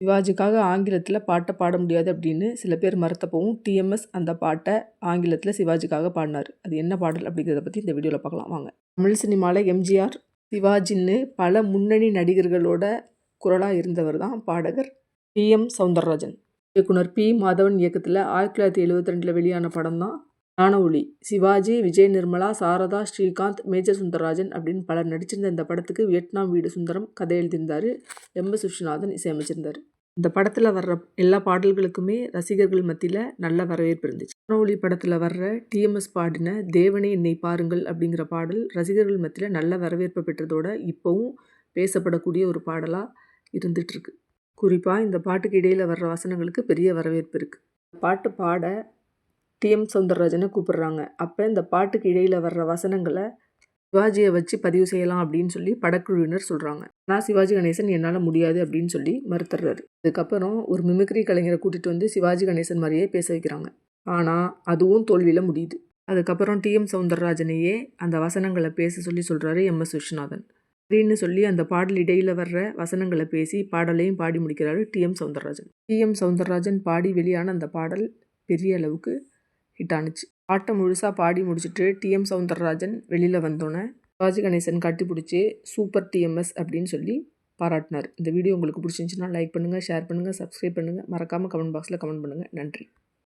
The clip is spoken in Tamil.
சிவாஜிக்காக ஆங்கிலத்தில் பாட்டை பாட முடியாது அப்படின்னு சில பேர் மறுத்தப்பவும் டிஎம்எஸ் அந்த பாட்டை ஆங்கிலத்தில் சிவாஜிக்காக பாடினார். அது என்ன பாடல் அப்படிங்கிறத பற்றி இந்த வீடியோவில் பார்க்கலாம். வாங்க. தமிழ் சினிமாவில் எம்ஜிஆர் சிவாஜின்னு பல முன்னணி நடிகர்களோட குரலாக இருந்தவர் தான் பாடகர் டிஎம் சவுந்தரராஜன். இயக்குனர் பி மாதவன் இயக்கத்தில் ஆயிரத்தி தொள்ளாயிரத்தி எழுபத்தி ரெண்டில் வெளியான படம் தான் ஞான சிவாஜி விஜய் நிர்மலா சாரதா ஸ்ரீகாந்த் மேஜர் சுந்தரராஜன் அப்படின்னு பலர் நடிச்சிருந்த இந்த படத்துக்கு வியட்நாம் வீடு சுந்தரம் கதை எழுதியிருந்தார். எம். எஸ். விஸ்வநாதன் இசையமைச்சிருந்தார். இந்த படத்தில் வர்ற எல்லா பாடல்களுக்குமே ரசிகர்கள் மத்தியில் நல்ல வரவேற்பு இருந்துச்சு. ஞான ஒளி படத்தில் வர்ற டிஎம்எஸ் பாடின தேவனே என்னை பாருங்கள் அப்படிங்கிற பாடல் ரசிகர்கள் மத்தியில் நல்ல வரவேற்பு பெற்றதோட இப்போவும் பேசப்படக்கூடிய ஒரு பாடலாக இருந்துகிட்ருக்கு குறிப்பாக இந்த பாட்டுக்கு இடையில் வர்ற வசனங்களுக்கு பெரிய வரவேற்பு இருக்குது பாட்டு பாட டிஎம் சௌந்தரராஜனை கூப்பிடுறாங்க. அப்போ இந்த பாட்டுக்கு இடையில் வர்ற வசனங்களை சிவாஜியை வச்சு பதிவு செய்யலாம் அப்படின்னு சொல்லி படக்குழுவினர் சொல்கிறாங்க நான் சிவாஜி கணேசன் என்னால் முடியாது அப்படின்னு சொல்லி மறுத்துறாரு. அதுக்கப்புறம் ஒரு மிமிக்ரி கலைஞரை கூட்டிகிட்டு வந்து சிவாஜி கணேசன் மாதிரியே பேச வைக்கிறாங்க. ஆனால் அதுவும் தோல்வியில் முடியுது. அதுக்கப்புறம் டிஎம் சவுந்தரராஜனையே அந்த வசனங்களை பேச சொல்லி சொல்கிறாரு எம். எஸ். விஸ்வநாதன். அப்படின்னு சொல்லி அந்த பாடல் இடையில் வர்ற வசனங்களை பேசி பாடலையும் பாடி முடிக்கிறாரு T M Soundararajan T M Soundararajan பாடி வெளியான அந்த பாடல் பெரிய அளவுக்கு ஹிட் ஆணுச்சு பாட்டை முழுசாக பாடி முடிச்சுட்டு டிஎம் சவுந்தரராஜன் வெளியில் வந்தோன்னே சிவாஜி கணேசன் கட்டி பிடிச்சி சூப்பர் டிஎம்எஸ் அப்படின்னு சொல்லி பாராட்டினார். இந்த வீடியோ உங்களுக்கு பிடிச்சிருந்துச்சுன்னா லைக் பண்ணுங்கள் ஷேர் பண்ணுங்கள் சப்ஸ்கிரைப் பண்ணுங்கள் மறக்காமல் கமெண்ட் பாக்ஸில் கமெண்ட் பண்ணுங்கள் நன்றி.